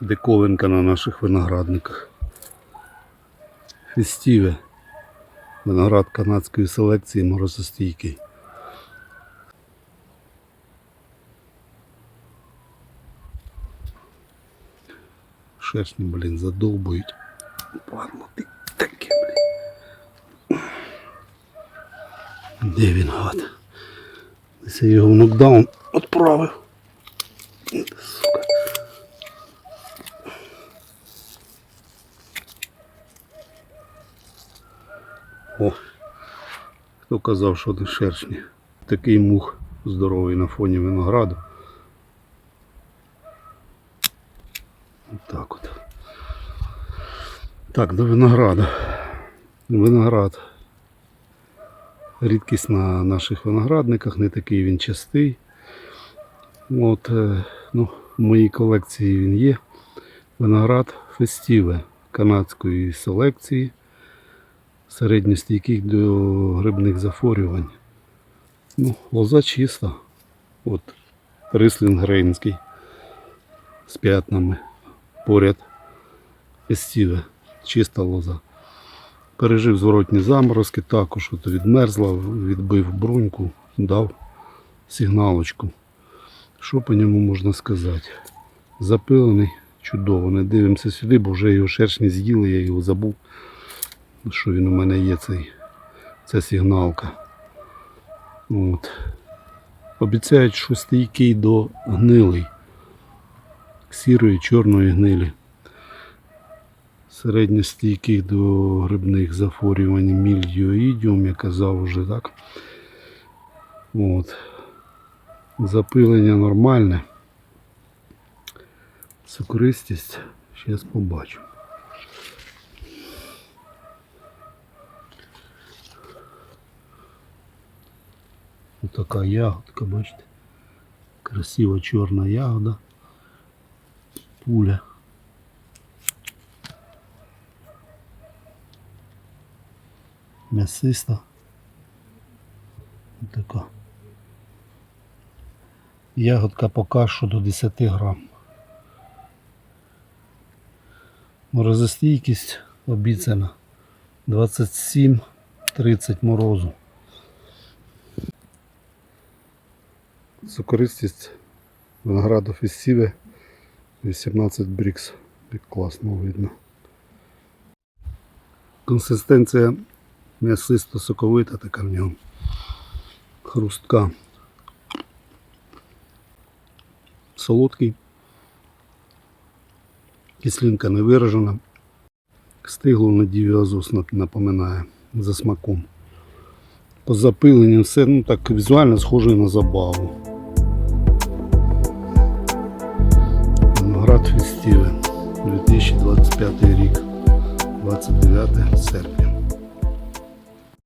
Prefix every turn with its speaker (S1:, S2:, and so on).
S1: диковинка на наших виноградниках. Фестіве. Виноград канадської селекції морозостійкий. Шершні, блін, задовбують. Ладно, ти таке, блін. Де він гад? Десь я його в нокдаун відправив. Хто казав, що шершні. Такий мух здоровий на фоні винограду. Так от. Так, до винограду. Виноград. Рідкість на наших виноградниках, не такий він частий. От, е, ну, в моїй колекції він є. Виноград фестіве канадської селекції, середньостійких до грибних захворювань. Ну, лоза чиста. От, грейнський з п'ятнами. Поряд фестіве, чиста лоза. Пережив зворотні заморозки, також от відмерзла, відбив бруньку, дав сигналочку. Що по ньому можна сказати? Запилений, чудово. Не дивимося сюди, бо вже його шершні з'їли, я його забув, що він у мене є цей, ця сигналка. От. Обіцяють, що стійкий до гнилий. Сірої, чорної гнилі. Середньостійких до грибних захворювань мільдіоїдіум, я казав вже так. От. Запилення нормальне. Цукристість. Зараз побачу. Ось така ягодка, бачите. Красива чорна ягода. Пуля. М'ясиста. Ось така. Ягодка поки що до 10 грам. Морозостійкість обіцяна 27-30 морозу. Сокористість винограду фестиве 18 брікс. Як класно видно. Консистенція м'ясисто соковита така в ньому. Хрустка. Солодкий. Кислинка не виражена. Стигло на дівіазус напоминає за смаком. По запиленню все ну так візуально схоже на забаву. Фестиве 2025 рік, 29 серпня.